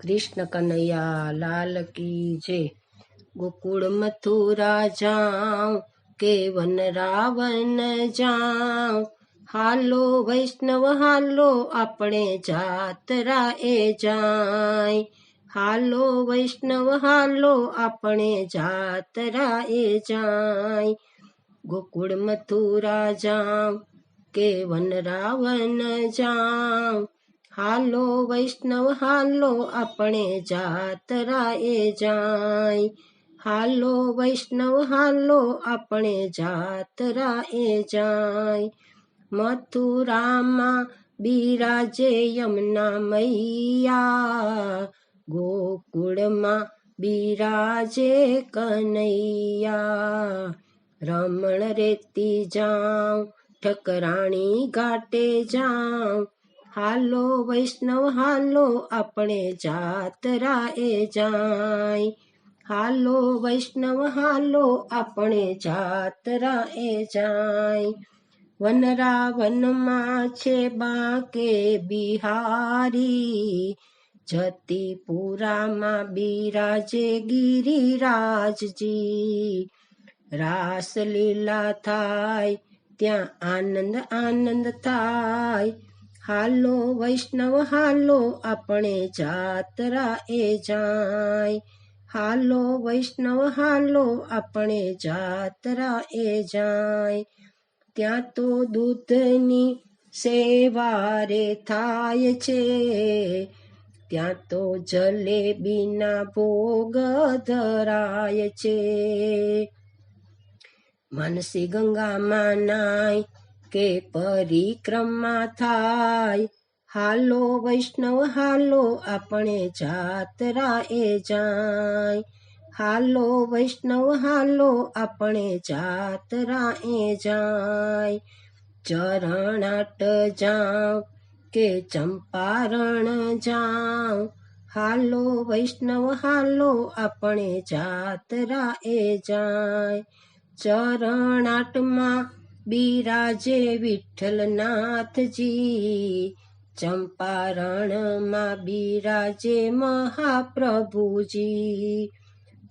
કૃષ્ણ કનૈયા લાલ કી જય. ગોકુળ મથુરા જાઉં કે વન રાવણ જાઉં. હાલો વૈષ્ણવ, હાલો આપણે જાતરા એ જાય. હાલો વૈષ્ણવ, હાલો આપણે જાતરા એ જાય. ગોકુળ મથુરા જાઉં કે વન રાવણ જાઉં. હાલો વૈષ્ણવ, હાલો આપણે જાતરા એ જાય. હાલો વૈષ્ણવ, હાલો આપણે જાતરા એ જાય. મથુરામાં બિરાજે યમના મૈયા. ગોકુળમાં બિરાજે કનૈયા. રમણ રેતી જાઉં, ઠકરાણી ઘાટે જાઉં. હાલો વૈષ્ણવ, હાલો આપણે જાતરા એ જાય. હાલો વૈષ્ણવ, હાલો આપણે જાતરા એ જાય. વનરાવનમાં છે બાકે બિહારી. જતીપુરામાં બિરાજે ગિરિરાજજી. રાસલીલા થાય, ત્યાં આનંદ આનંદ થાય. હાલો વૈષ્ણવ, હાલો આપણે જાતરા એ જાય. હાલો વૈષ્ણવ, હાલો આપણે જાતરા એ જાય. ત્યાં તો દૂધની સેવા રે થાય છે. ત્યાં તો જલેબીના ભોગ ધરાય છે. માનસી ગંગામાં નાય કે પરિક્રમા થાય. હાલો વૈષ્ણવ, હાલો આપણે જાતરા એ જાય. હાલો વૈષ્ણવ, હાલો આપણે જાતરા એ જાય. ચરણાટ જાઉં કે ચંપારણ જાઉં. હાલો વૈષ્ણવ, હાલો આપણે જાતરા એ જાય. ચરણાટમાં બિરાજે વિઠ્ઠલનાથજી, ચંપારણમાં બિરાજે મહાપ્રભુજી.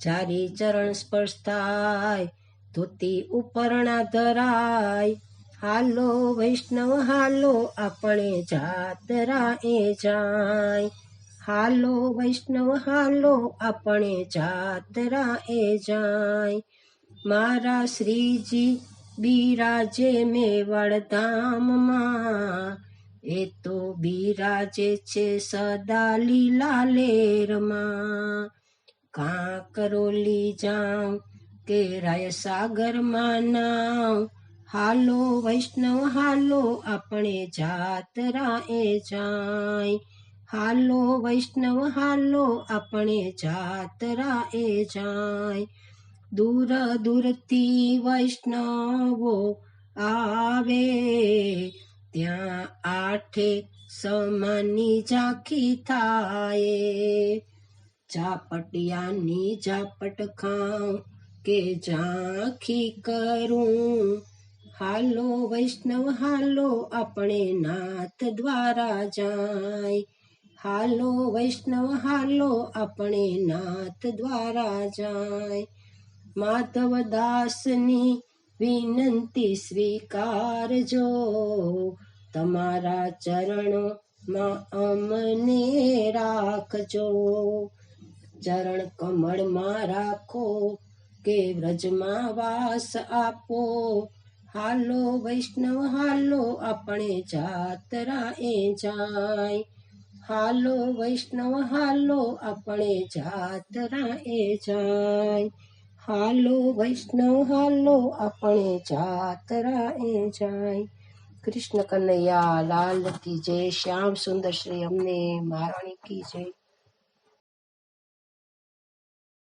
જારી ચરણ સ્પર્શ થાય, ધોતી ઉપરણા ધરાય. હાલો વૈષ્ણવ, હાલો આપણે જાતરા એ જાય. હાલો વૈષ્ણવ, હાલો આપણે જાતરા એ જાય. મારા શ્રીજી બિરાજે મેવાડ ધામમાં એ તો બિરાજે છે સદા લીલા લેરમાં. કાંકરોલી જાઉં કે રાય સાગરમાં નાવ હાલો વૈષ્ણવ, હાલો આપણે જાતરા એ જાય. હાલો વૈષ્ણવ, હાલો આપણે જાતરા એ જાય. દૂર દૂરથી વૈષ્ણવો આવે, ત્યાં આઠે સમાની ઝાંખી થાય. ઝાપટિયાની ઝાપટ ખાઉં કે ઝાંખી કરું? હાલો વૈષ્ણવ, હાલો આપણે નાથ દ્વારા જાય. હાલો વૈષ્ણવ, હાલો આપણે નાથ દ્વારા જાય. માધવ દાસની વિનંતી સ્વીકારજો. તમારા ચરણોમાં અમને રાખજો. ચરણ કમળમાં રાખો કે વ્રજમાં વાસ આપો. હાલો વૈષ્ણવ, હાલો આપણે જાતરા એ જાય. હાલો વૈષ્ણવ, હાલો આપણે જાતરા એ જાય. હાલો વૈષ્ણવ, હાલો આપણે જાતરા એ જાય. કૃષ્ણ કનૈયા લાલ કી જય, શ્યામ સુંદર શ્રી અમને મહારાણી કી જય.